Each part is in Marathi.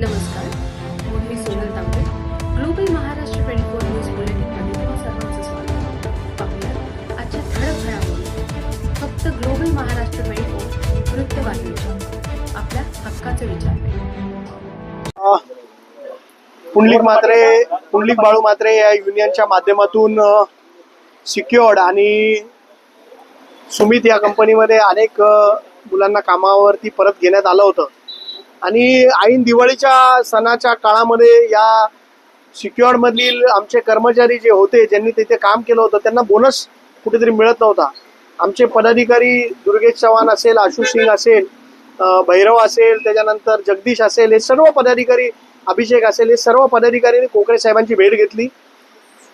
नमस्कार मी Sonal Tambe global Maharashtra twenty four news बुलेटिनमध्ये तुम्हा सर्वांचं स्वागत पाहूया आजच्या ठळक घडामोडी. फक्त ग्लोबल महाराष्ट्र ट्वेंटी फोर वृत्तवाहिनीच्या आपल्या हक्काचे विचार पुंडलिक मात्रे पुंडलिक बाळू मात्रे या युनियनच्या माध्यमातून सिक्युअर्ड आणि सुमित या कंपनीमध्ये अनेक मुलांना कामावरती परत घेण्यात आलं होतं. आणि ऐन दिवाळीच्या सणाच्या काळामध्ये या सिक्युअर्ड मधील आमचे कर्मचारी जे होते ज्यांनी तिथे काम केलं होतं त्यांना बोनस कुठेतरी मिळत नव्हता. आमचे पदाधिकारी दुर्गेश चव्हाण असेल आशुष सिंग असेल भैरव असेल त्याच्यानंतर जगदीश असेल हे सर्व पदाधिकारी अभिषेक असेल हे सर्व पदाधिकाऱ्यांनी कोकरे साहेबांची भेट घेतली.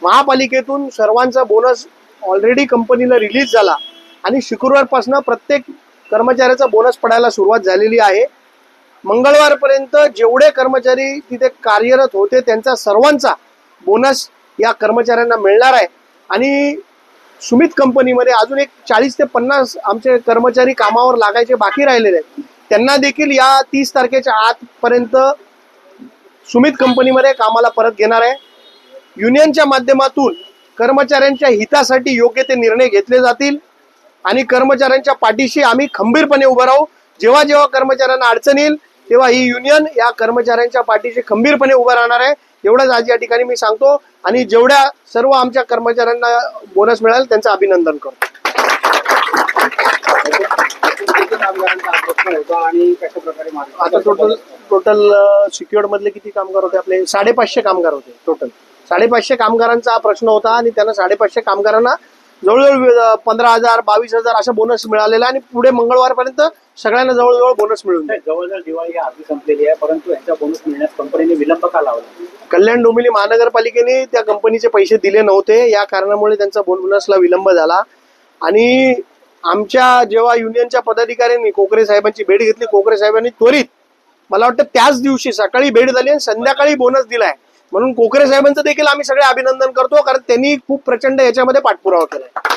महापालिकेतून सर्वांचा बोनस ऑलरेडी कंपनीला रिलीज झाला आणि शुक्रवारपासून प्रत्येक कर्मचाऱ्याचा बोनस पडायला सुरुवात झालेली आहे. मंगळवारपर्यंत जेवढे कर्मचारी तिथे कार्यरत होते त्यांचा सर्वांचा बोनस या कर्मचाऱ्यांना मिळणार आहे. आणि सुमित कंपनीमध्ये अजून एक चाळीस ते पन्नास आमचे कर्मचारी कामावर लागायचे बाकी राहिलेले आहेत. त्यांना देखील या तीस तारखेच्या आतपर्यंत सुमित कंपनीमध्ये कामाला परत घेणार आहे. युनियनच्या माध्यमातून कर्मचाऱ्यांच्या हितासाठी योग्य ते निर्णय घेतले जातील. आणि कर्मचाऱ्यांच्या पाठीशी आम्ही खंबीरपणे उभं राहू. जेव्हा जेव्हा कर्मचाऱ्यांना अडचण येईल तेव्हा ही युनियन या कर्मचाऱ्यांच्या पाठीशी खंबीरपणे उभं राहणार आहे. एवढंच आज या ठिकाणी मी सांगतो आणि जेवढ्या सर्व आमच्या कर्मचाऱ्यांना बोनस मिळाल त्यांचं अभिनंदन करतो. आता टोटल टोटल सिक्युअर्ड मधले किती कामगार होते आपले? साडेपाचशे कामगार होते टोटल साडेपाचशे कामगारांचा हा प्रश्न होता आणि त्यांना साडेपाचशे कामगारांना जवळजवळ पंधरा हजार बावीस हजार असं बोनस मिळालेला आणि पुढे मंगळवारपर्यंत सगळ्यांना जवळजवळ बोनस मिळून जवळजवळ दिवाळी आधी संपलेली आहे परंतु यांचा बोनस मिळण्यास कंपनीने विलंब का लावला? कल्याण डोंबिवली महानगरपालिकेने त्या कंपनीचे पैसे दिले नव्हते या कारणामुळे त्यांचा बोनसला विलंब झाला. आणि आमच्या जेव्हा युनियनच्या पदाधिकाऱ्यांनी कोकरे साहेबांची भेट घेतली कोकरे साहेबांनी त्वरित मला वाटतं त्याच दिवशी सकाळी भेट झाली आणि संध्याकाळी बोनस दिलाय. म्हणून कोकरे साहेबांचं देखील आम्ही सगळे अभिनंदन करतो कारण त्यांनी खूप प्रचंड याच्यामध्ये पाठपुरावा केलाय.